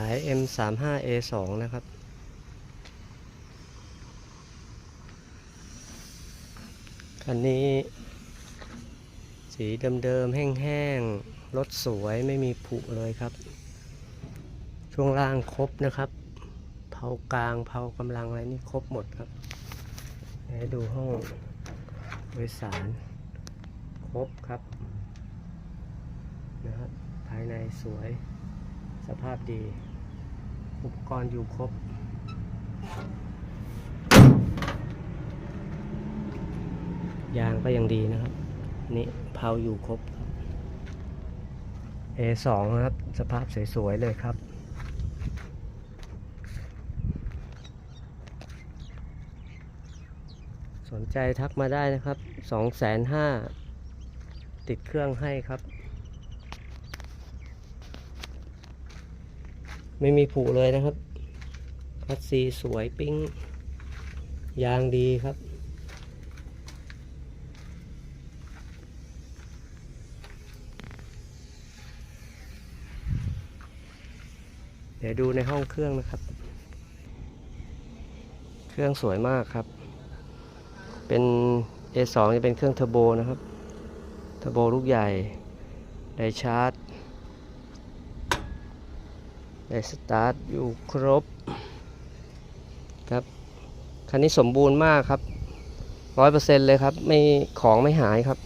ขาย M35A2 นะครับ คันนี้ สีเดิมๆ แห้งๆ รถสวยไม่มีผุเลยครับ ช่วงล่างครบนะครับ เผากลางเผากำลังอะไรนี่ครบหมดครับให้ดูห้องโดยสาร ครบครับนะครับภายในสวย สภาพดี อุปกรณ์อยู่ครบ ยางก็ยังดีนะครับ นี่เผาอยู่ครบครับ A2 นะครับ สภาพสวย ๆ เลยครับสนใจทักมาได้นะครับสองแสนห้าติดเครื่องให้ครับ ไม่มีผุเลยนะครับคัสซีสวยปิ้ง ยางดีครับ เดี๋ยวดูในห้องเครื่องนะครับ เครื่องสวยมากครับ เป็น A2 จะเป็นเครื่องเทอร์โบนะครับ เทอร์โบลูกใหญ่ ไดชาร์จ ไดสตาร์ทอยู่ครบครับคันนี้สมบูรณ์มากครับร้อยเปอร์เซ็นต์เลยครับ ไม่ของไม่หายครับ